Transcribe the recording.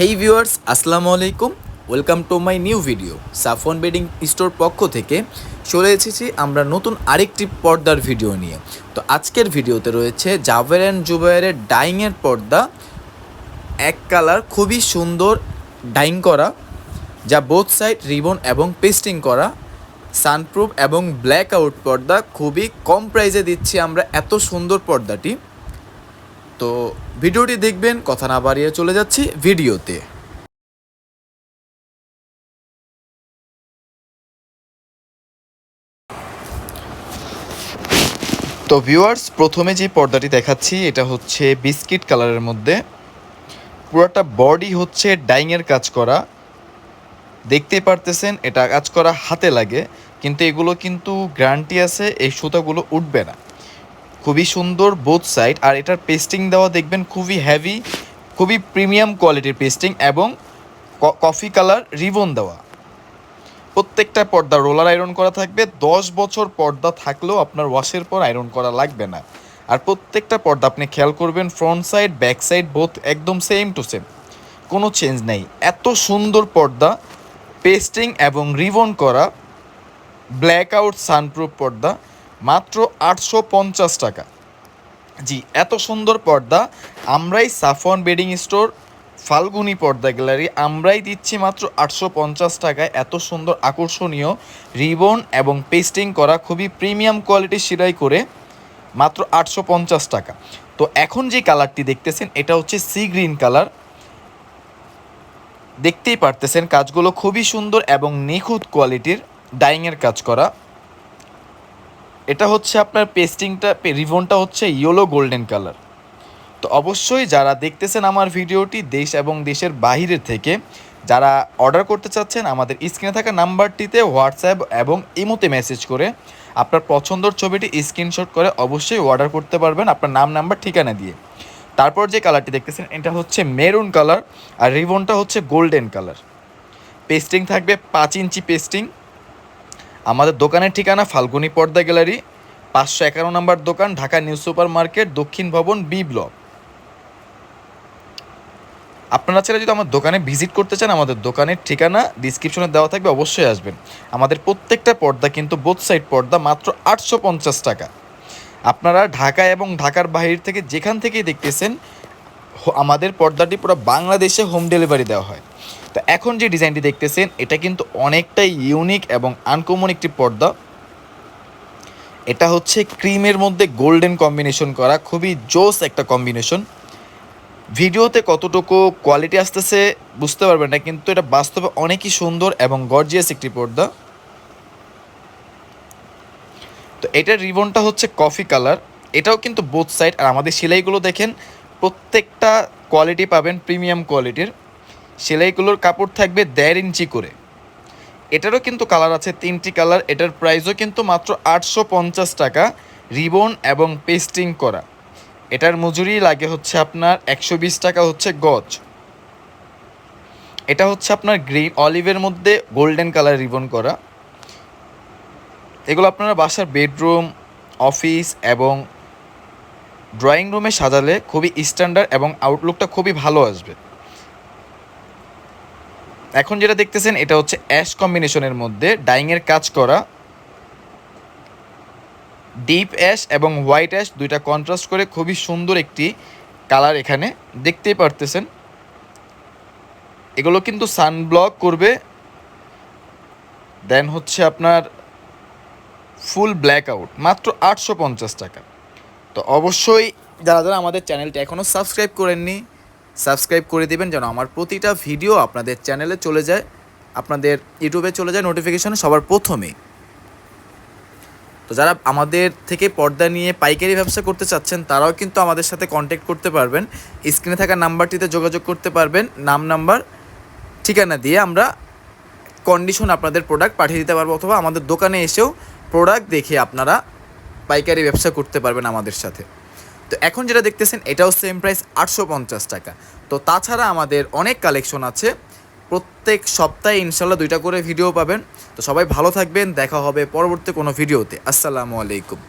হেই viewers আসসালামু আলাইকুম। Welcome to my new video সাফন bedding store পক্ষ থেকে চলে এসেছি আমরা নতুন আরেকটি পর্দার ভিডিও নিয়ে। তো আজকের ভিডিওতে রয়েছে জাভের অ্যান্ড জুবাইরের ডাইংয়ের পর্দা। এক কালার খুবই সুন্দর ডাইং করা, যা বোথ সাইড রিবন এবং পেস্টিং করা। সানপ্রুফ এবং ব্ল্যাক আউট পর্দা, খুবই কম প্রাইসে দিচ্ছি আমরা এত সুন্দর পর্দাটি। তো ভিডিওটি দেখবেন, কথা না বাড়িয়ে চলে যাচ্ছি ভিডিওতে। তো ভিউয়ার্স, প্রথমে যে পর্দাটি দেখাচ্ছি, এটা হচ্ছে বিস্কিট কালারের মধ্যে। পুরোটা বডি হচ্ছে ডাইংয়ের কাজ করা। দেখতেই পারতেছেন, এটা কাজ করা হাতে লাগে, কিন্তু এগুলো কিন্তু গ্যারান্টি আছে, এই সুতাগুলো উঠবে না। খুবই সুন্দর বোথ সাইড আর এটার পেস্টিং দেওয়া দেখবেন খুবই হ্যাভি খুবই প্রিমিয়াম কোয়ালিটির পেস্টিং এবং কফি কালার রিবন দেওয়া। প্রত্যেকটা পর্দা রোলার আয়রন করা থাকবে, দশ বছর পর্দা থাকলেও আপনার ওয়াশের পর আয়রন করা লাগবে না। আর প্রত্যেকটা পর্দা আপনি খেয়াল করবেন front side back side both একদম সেম টু সেম কোনো চেঞ্জ নেই। এত সুন্দর পর্দা পেস্টিং এবং রিবন করা ব্ল্যাক আউট সানপ্রুফ পর্দা। মাত্র আটশো পঞ্চাশ টাকা। জি, এত সুন্দর পর্দা। আমরাই সাফন বেডিং স্টোর, ফাল্গুনি পর্দা গ্যালারি, আমরাই দিচ্ছি মাত্র আটশো পঞ্চাশ টাকায়। এত সুন্দর, আকর্ষণীয় রিবন এবং পেস্টিং করা খুবই প্রিমিয়াম কোয়ালিটির সিলাই করে মাত্র আটশো পঞ্চাশ টাকা। তো এখন যে কালারটি দেখতেছেন, এটা হচ্ছে সি গ্রিন কালার। দেখতেই পারতেছেন, কাজগুলো খুবই সুন্দর এবং নিখুঁত কোয়ালিটির, ডাইংয়ের কাজ করা। এটা হচ্ছে আপনার পেস্টিংটা রিবনটা হচ্ছে ইয়েলো গোল্ডেন কালার তো অবশ্যই যারা দেখতেছেন আমার ভিডিওটি দেশ এবং দেশের বাহিরের থেকে, যারা অর্ডার করতে চাচ্ছেন, আমাদের স্ক্রিনে থাকা নাম্বারটিতে হোয়াটসঅ্যাপ এবং ইমোতে মেসেজ করে আপনার পছন্দর ছবিটি স্ক্রিনশট করে অবশ্যই অর্ডার করতে পারবেন আপনার নাম নাম্বার ঠিকানা দিয়ে। তারপর যে কালারটি দেখতেছেন, এটা হচ্ছে মেরুন কালার আর রিবনটা হচ্ছে গোল্ডেন কালার পেস্টিং থাকবে পাঁচ ইঞ্চি পেস্টিং আমাদের দোকানের ঠিকানা ফাল্গুনি পর্দা গ্যালারি, পাঁচশো এগারো নম্বর দোকান, ঢাকা নিউ সুপার মার্কেট, দক্ষিণ ভবন, বি ব্লক। আপনারা চাইলে যদি আমার দোকানে ভিজিট করতে চান, আমাদের দোকানের ঠিকানা ডিসক্রিপশনে দেওয়া থাকবে, অবশ্যই আসবেন। আমাদের প্রত্যেকটা পর্দা কিন্তু বোথ সাইড পর্দা, মাত্র আটশো পঞ্চাশ টাকা। আপনারা ঢাকা এবং ঢাকার বাহির থেকে যেখান থেকেই দেখতেছেন আমাদের পর্দাটি পুরো বাংলাদেশে হোম ডেলিভারি দেওয়া হয়। তো এখন যে ডিজাইনটি দেখতেছেন, এটা কিন্তু অনেকটাই ইউনিক এবং আনকমন একটি পর্দা। এটা হচ্ছে ক্রিমের মধ্যে গোল্ডেন কম্বিনেশন করা, খুবই জোস একটা কম্বিনেশন ভিডিওতে কতটুকু কোয়ালিটি আসতেছে বুঝতে পারবেন না, কিন্তু এটা বাস্তবে অনেকই সুন্দর এবং গর্জিয়াস একটি পর্দা। তো এটার রিবনটা হচ্ছে কফি কালার এটাও কিন্তু বোথ সাইড আর আমাদের সেলাইগুলো দেখেন, প্রত্যেকটা কোয়ালিটি পাবেন প্রিমিয়াম কোয়ালিটির সেলাইগুলোর কাপড় থাকবে দেড় ইঞ্চি করে। এটারও কিন্তু কালার আছে, তিনটি কালার এটার প্রাইসও কিন্তু মাত্র আটশো পঞ্চাশ টাকা রিবন এবং পেস্টিং করা। এটার মজুরি লাগে হচ্ছে আপনার একশো বিশ টাকা হচ্ছে গজ। এটা হচ্ছে আপনার গ্রিন অলিভের মধ্যে গোল্ডেন কালার রিবন করা। এগুলো আপনারা বাসার বেডরুম অফিস এবং ড্রয়িং রুমে সাজালে খুবই স্ট্যান্ডার্ড এবং আউটলুকটা খুবই ভালো আসবে। এখন যেটা দেখতেছেন, এটা হচ্ছে অ্যাশ কম্বিনেশনের মধ্যে ডাইংয়ের কাজ করা। ডিপ অ্যাশ এবং হোয়াইট অ্যাশ দুইটা কন্ট্রাস্ট করে খুবই সুন্দর একটি কালার এখানে দেখতেই পারতেছেন। এগুলো কিন্তু সানব্লক করবে। দেন হচ্ছে আপনার ফুল ব্ল্যাক আউট মাত্র আটশো পঞ্চাশ টাকা। তো অবশ্যই যারা যারা আমাদের চ্যানেলটি এখনও সাবস্ক্রাইব করেননি সাবস্ক্রাইব করে দিবেন যেন আমার প্রতিটা ভিডিও আপনাদের চ্যানেলে চলে যায়, আপনাদের ইউটিউবে চলে যায় নোটিফিকেশন সবার প্রথমে। তো যারা আমাদের থেকে পর্দা নিয়ে পাইকারি ব্যবসা করতে চাচ্ছেন, তারাও কিন্তু আমাদের সাথে কন্ট্যাক্ট করতে পারবেন। স্ক্রিনে থাকা নাম্বারটিতে যোগাযোগ করতে পারবেন। নাম নাম্বার ঠিকানা দিয়ে আমরা কন্ডিশন আপনাদের প্রোডাক্ট পাঠিয়ে দিতে পারব, অথবা আমাদের দোকানে এসেও প্রোডাক্ট দেখে আপনারা পাইকারি ব্যবসা করতে পারবেন আমাদের সাথে। তো এখন যেটা দেখতেছেন, এটাও সেম প্রাইস আটশো পঞ্চাশ টাকা। তো তাছাড়া আমাদের অনেক কালেকশন আছে। প্রত্যেক সপ্তাহে ইনশাল্লাহ দুইটা করে ভিডিও পাবেন। তো সবাই ভালো থাকবেন। দেখা হবে পরবর্তী কোনো ভিডিওতে আসসালামু আলাইকুম।